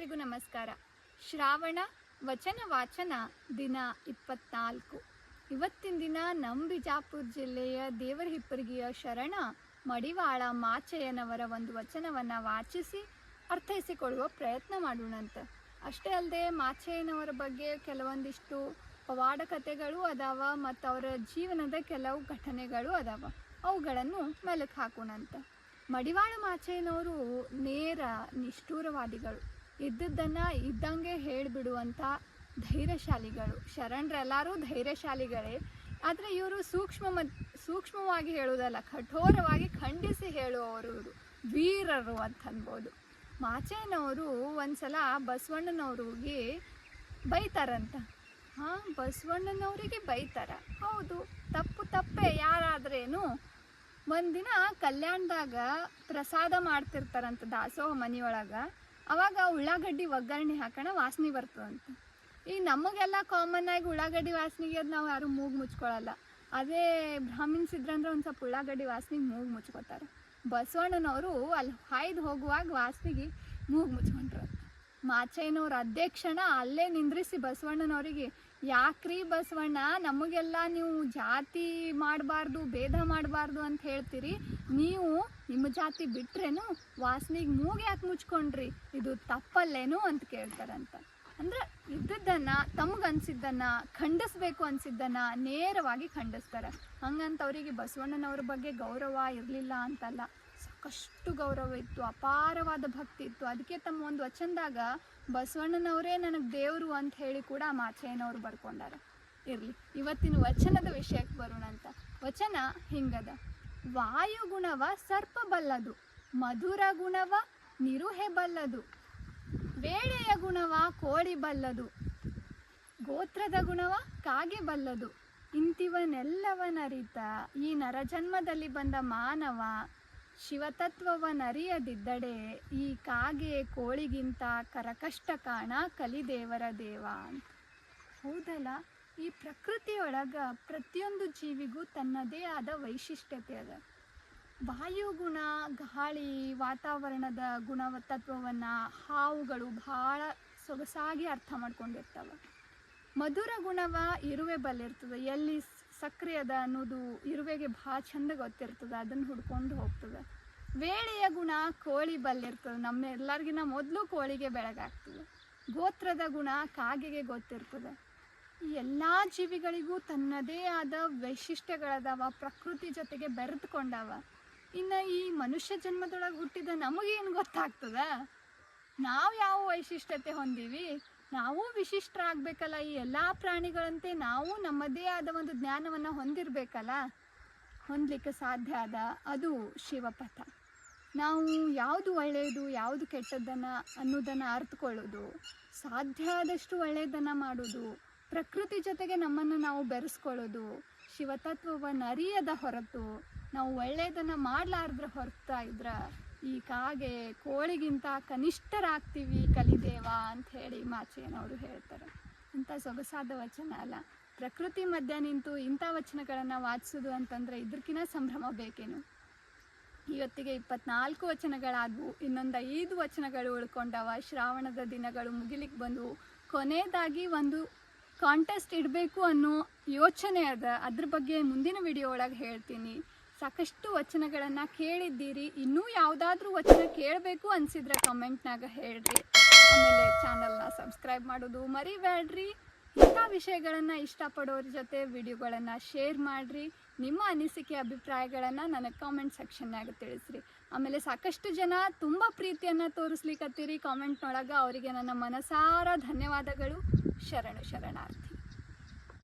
ಎಲ್ರಿಗೂ ನಮಸ್ಕಾರ. ಶ್ರಾವಣ ವಚನ ವಾಚನ ದಿನ ಇಪ್ಪತ್ನಾಲ್ಕು. ಇವತ್ತಿನ ದಿನ ನಮ್ಮ ಬಿಜಾಪುರ ಜಿಲ್ಲೆಯ ದೇವರ ಹಿಪ್ಪರಿಗೆಯ ಶರಣ ಮಡಿವಾಳ ಮಾಚಯ್ಯನವರ ಒಂದು ವಚನವನ್ನು ವಾಚಿಸಿ ಅರ್ಥೈಸಿಕೊಳ್ಳುವ ಪ್ರಯತ್ನ ಮಾಡೋಣಂತ. ಅಷ್ಟೇ ಅಲ್ಲದೆ ಮಾಚಯ್ಯನವರ ಬಗ್ಗೆ ಕೆಲವೊಂದಿಷ್ಟು ಪವಾಡ ಕಥೆಗಳು ಅದಾವ ಮತ್ತು ಅವರ ಜೀವನದ ಕೆಲವು ಘಟನೆಗಳು ಅದಾವ. ಅವುಗಳನ್ನು ಮೆಲುಕು ಹಾಕೋಣಂತ. ಮಡಿವಾಳ ಮಾಚಯ್ಯನವರು ನೇರ ನಿಷ್ಠೂರವಾದಿಗಳು. ಇದ್ದದ್ದನ್ನು ಇದ್ದಂಗೆ ಹೇಳಿಬಿಡುವಂಥ ಧೈರ್ಯಶಾಲಿಗಳು. ಶರಣರೆಲ್ಲರೂ ಧೈರ್ಯಶಾಲಿಗಳೇ. ಆದರೆ ಇವರು ಸೂಕ್ಷ್ಮ ಸೂಕ್ಷ್ಮವಾಗಿ ಹೇಳುವುದಲ್ಲ, ಕಠೋರವಾಗಿ ಖಂಡಿಸಿ ಹೇಳುವವರು ಇವರು. ವೀರರು ಅಂತ ಅನ್ಬೋದು. ಮಾಚಯ್ಯನವರು ಒಂದ್ಸಲ ಬಸವಣ್ಣನವ್ರಿಗೆ ಬೈತಾರಂತ. ಹಾಂ, ಬಸವಣ್ಣನವರಿಗೆ ಬೈತಾರ. ಹೌದು, ತಪ್ಪು ತಪ್ಪೇ. ಯಾರಾದ್ರೇನು ಒಂದಿನ ಕಲ್ಯಾಣದಾಗ ಪ್ರಸಾದ ಮಾಡ್ತಿರ್ತಾರಂತ ದಾಸೋಹ ಮನೆಯೊಳಗೆ. ಅವಾಗ ಉಳ್ಳಾಗಡ್ಡಿ ಒಗ್ಗರಣೆ ಹಾಕೋಣ, ವಾಸನೆ ಬರ್ತದಂತ ಈಗ ನಮಗೆಲ್ಲ ಕಾಮನ್ ಆಗಿ ಉಳ್ಳಾಗಡ್ಡಿ ವಾಸನೆಗೆ ಅದು ನಾವು ಯಾರು ಮೂಗು ಮುಚ್ಕೊಳ್ಳಲ್ಲ ಅದೇ ಬ್ರಾಹ್ಮಿನ್ಸ್ ಇದ್ರಂದ್ರೆ ಒಂದು ಸ್ವಲ್ಪ ಉಳ್ಳಾಗಡ್ಡಿ ವಾಸನೆಗೆ ಮೂಗು ಮುಚ್ಕೋತಾರೆ. ಬಸವಣ್ಣನವರು ಅಲ್ಲಿ ಹಾಯ್ದು ಹೋಗುವಾಗ ವಾಸನೆಗೆ ಮೂಗು ಮುಚ್ಕೊಂಡ್ರು. ಮಾಚಯ್ಯನವ್ರ ಅಧ್ಯಕ್ಷಣ ಅಲ್ಲೇ ನಿಂದ್ರಿಸಿ ಬಸವಣ್ಣನವರಿಗೆ ಯಾಕ್ರಿ ಬಸವಣ್ಣ? ನಮಗೆಲ್ಲ ನೀವು ಜಾತಿ ಮಾಡಬಾರ್ದು, ಭೇದ ಮಾಡಬಾರ್ದು ಅಂತ ಹೇಳ್ತೀರಿ. ನೀವು ನಿಮ್ಮ ಜಾತಿ ಬಿಟ್ರೇನು ವಾಸನೆಗೆ ಮೂಗು ಯಾಕೆ ಮುಚ್ಕೊಂಡ್ರಿ? ಇದು ತಪ್ಪಲ್ಲೇನು ಅಂತ ಕೇಳ್ತಾರಂತ. ಅಂದ್ರೆ ಇದ್ದದ್ದನ್ನ, ತಮ್ಗ ಅನ್ಸಿದ್ದನ್ನ, ಖಂಡಿಸ್ಬೇಕು ಅನ್ಸಿದ್ದನ್ನ ನೇರವಾಗಿ ಖಂಡಿಸ್ತಾರೆ. ಹಂಗಂತ ಅವರಿಗೆ ಬಸವಣ್ಣನವ್ರ ಬಗ್ಗೆ ಗೌರವ ಇರಲಿಲ್ಲ ಅಂತಲ್ಲ. ಸಾಕಷ್ಟು ಗೌರವ ಇತ್ತು, ಅಪಾರವಾದ ಭಕ್ತಿ ಇತ್ತು. ಅದಕ್ಕೆ ತಮ್ಮ ಒಂದು ವಚನದಾಗ, ಬಸವಣ್ಣನವರೇ ನನಗೆ ದೇವರು ಅಂತ ಹೇಳಿ ಕೂಡ ಮಾಚಯ್ಯನವ್ರು ಬರ್ಕೊಂಡಾರ. ಇರಲಿ, ಇವತ್ತಿನ ವಚನದ ವಿಷಯಕ್ಕೆ ಬರೋಣ ಅಂತ. ವಚನ ಹಿಂಗದ. ವಾಯುಗುಣವ ಸರ್ಪ ಬಲ್ಲದು, ಮಧುರ ಗುಣವ ನಿರುಹೆ ಬಲ್ಲದು, ವೇಳೆಯ ಗುಣವ ಕೋಳಿ ಬಲ್ಲದು, ಗೋತ್ರದ ಗುಣವ ಕಾಗೆ ಬಲ್ಲದು ಇಂತಿವನೆಲ್ಲವನರಿತ ಈ ನರಜನ್ಮದಲ್ಲಿ ಬಂದ ಮಾನವ ಶಿವತತ್ವವನರಿಯದಿದ್ದಡೆ ಈ ಕಾಗೆ ಕೋಳಿಗಿಂತ ಕರಕಷ್ಟ ಕಾಣ ಕಲಿದೇವರ ದೇವ ಅಂತ. ಹೌದಲ್ಲ? ಈ ಪ್ರಕೃತಿಯೊಳಗ ಪ್ರತಿಯೊಂದು ಜೀವಿಗೂ ತನ್ನದೇ ಆದ ವೈಶಿಷ್ಟ್ಯತೆ ಅದ. ವಾಯುಗುಣ, ಗಾಳಿ, ವಾತಾವರಣದ ಗುಣತತ್ವವನ್ನು ಹಾವುಗಳು ಭಾಳ ಸೊಗಸಾಗಿ ಅರ್ಥ ಮಾಡ್ಕೊಂಡಿರ್ತವೆ. ಮಧುರ ಗುಣವ ಇರುವೆ ಬಲ್ಲಿರ್ತದೆ ಎಲ್ಲಿ ಸಕ್ರೆ ಅದ ಅನ್ನೋದು ಇರುವೆಗೆ ಭಾಳ ಚಂದ ಗೊತ್ತಿರ್ತದೆ, ಅದನ್ನು ಹುಡ್ಕೊಂಡು ಹೋಗ್ತದೆ. ವೇಳೆಯ ಗುಣ ಕೋಳಿ ಬಲ್ಲಿರ್ತದೆ ನಮ್ಮ ಎಲ್ಲರಿಗಿನ ಮೊದಲು ಕೋಳಿಗೆ ಬೆಳಗಾಗ್ತದೆ. ಗೋತ್ರದ ಗುಣ ಕಾಗೆಗೆ ಗೊತ್ತಿರ್ತದೆ. ಈ ಎಲ್ಲ ಜೀವಿಗಳಿಗೂ ತನ್ನದೇ ಆದ ವೈಶಿಷ್ಟ್ಯಗಳದಾವ, ಪ್ರಕೃತಿ ಜೊತೆಗೆ ಬೆರೆದುಕೊಂಡವ ಇನ್ನು ಈ ಮನುಷ್ಯ ಜನ್ಮದೊಳಗೆ ಹುಟ್ಟಿದ ನಮಗೇನು ಗೊತ್ತಾಗ್ತದ? ನಾವು ಯಾವ ವೈಶಿಷ್ಟ್ಯತೆ ಹೊಂದೀವಿ? ನಾವು ವಿಶಿಷ್ಟರಾಗಬೇಕಲ್ಲ, ಈ ಎಲ್ಲ ಪ್ರಾಣಿಗಳಂತೆ ನಾವು ನಮ್ಮದೇ ಆದ ಒಂದು ಜ್ಞಾನವನ್ನು ಹೊಂದಿರಬೇಕಲ್ಲ? ಹೊಂದಲಿಕ್ಕೆ ಸಾಧ್ಯ ಆದ ಅದು ಶಿವಪಥ. ನಾವು ಯಾವುದು ಒಳ್ಳೆಯದು ಯಾವುದು ಕೆಟ್ಟದ್ದನ್ನು ಅನ್ನೋದನ್ನು ಅರ್ಥಕೊಳ್ಳೋದು ಸಾಧ್ಯ ಆದಷ್ಟು ಒಳ್ಳೆಯದನ್ನು ಮಾಡೋದು, ಪ್ರಕೃತಿ ಜೊತೆಗೆ ನಮ್ಮನ್ನು ನಾವು ಬೆರೆಸ್ಕೊಳ್ಳೋದು, ಶಿವತತ್ವವನ್ನು ಅರಿಯದ ಹೊರತು ನಾವು ಒಳ್ಳೆಯದನ್ನು ಮಾಡಲಾರ್ದ್ರ ಹೊರತಾ ಇದ್ರೆ ಈ ಕಾಗೆ ಕೋಳಿಗಿಂತ ಕನಿಷ್ಠರಾಗ್ತೀವಿ ಕಲಿದೇವ ಅಂತ ಹೇಳಿ ಮಾಚೇನವರು ಹೇಳ್ತಾರೆ. ಇಂಥ ಸೊಗಸಾದ ವಚನ ಅಲ್ಲ. ಪ್ರಕೃತಿ ಮಧ್ಯ ನಿಂತು ಇಂಥ ವಚನಗಳನ್ನು ವಾಚಿಸೋದು ಅಂತಂದರೆ ಇದ್ರಕಿನ ಸಂಭ್ರಮ ಬೇಕೇನು? ಇವತ್ತಿಗೆ ಇಪ್ಪತ್ನಾಲ್ಕು ವಚನಗಳಾದವು. ಇನ್ನೊಂದು ಐದು ವಚನಗಳು ಉಳ್ಕೊಂಡವ. ಶ್ರಾವಣದ ದಿನಗಳು ಮುಗಿಲಿಕ್ಕೆ ಬಂದವು. ಕೊನೆಯದಾಗಿ ಒಂದು ಕಾಂಟೆಸ್ಟ್ ಇಡಬೇಕು ಅನ್ನೋ ಯೋಚನೆ ಅದ. ಅದ್ರ ಬಗ್ಗೆ ಮುಂದಿನ ವಿಡಿಯೋ ಒಳಗೆ ಹೇಳ್ತೀನಿ. ಸಾಕಷ್ಟು ವಚನಗಳನ್ನು ಕೇಳಿದ್ದೀರಿ. ಇನ್ನೂ ಯಾವುದಾದ್ರೂ ವಚನ ಕೇಳಬೇಕು ಅನಿಸಿದ್ರೆ ಕಮೆಂಟ್ನಾಗ ಹೇಳ್ರಿ. ಆಮೇಲೆ ಚಾನಲ್ನ ಸಬ್ಸ್ಕ್ರೈಬ್ ಮಾಡೋದು ಮರಿಬೇಡ್ರಿ ಇಂಥ ವಿಷಯಗಳನ್ನು ಇಷ್ಟಪಡೋರ ಜೊತೆ ವಿಡಿಯೋಗಳನ್ನು ಶೇರ್ ಮಾಡಿರಿ. ನಿಮ್ಮ ಅನಿಸಿಕೆ, ಅಭಿಪ್ರಾಯಗಳನ್ನು ನನಗೆ ಕಾಮೆಂಟ್ ಸೆಕ್ಷನ್ನಾಗ ತಿಳಿಸ್ರಿ. ಆಮೇಲೆ ಸಾಕಷ್ಟು ಜನ ತುಂಬ ಪ್ರೀತಿಯನ್ನು ತೋರಿಸ್ಲಿಕ್ಕತ್ತೀರಿ ಕಾಮೆಂಟ್ನೊಳಗೆ ಅವರಿಗೆ ನನ್ನ ಮನಸಾರ ಧನ್ಯವಾದಗಳು. ಶರಣು ಶರಣಾರ್ಥಿ.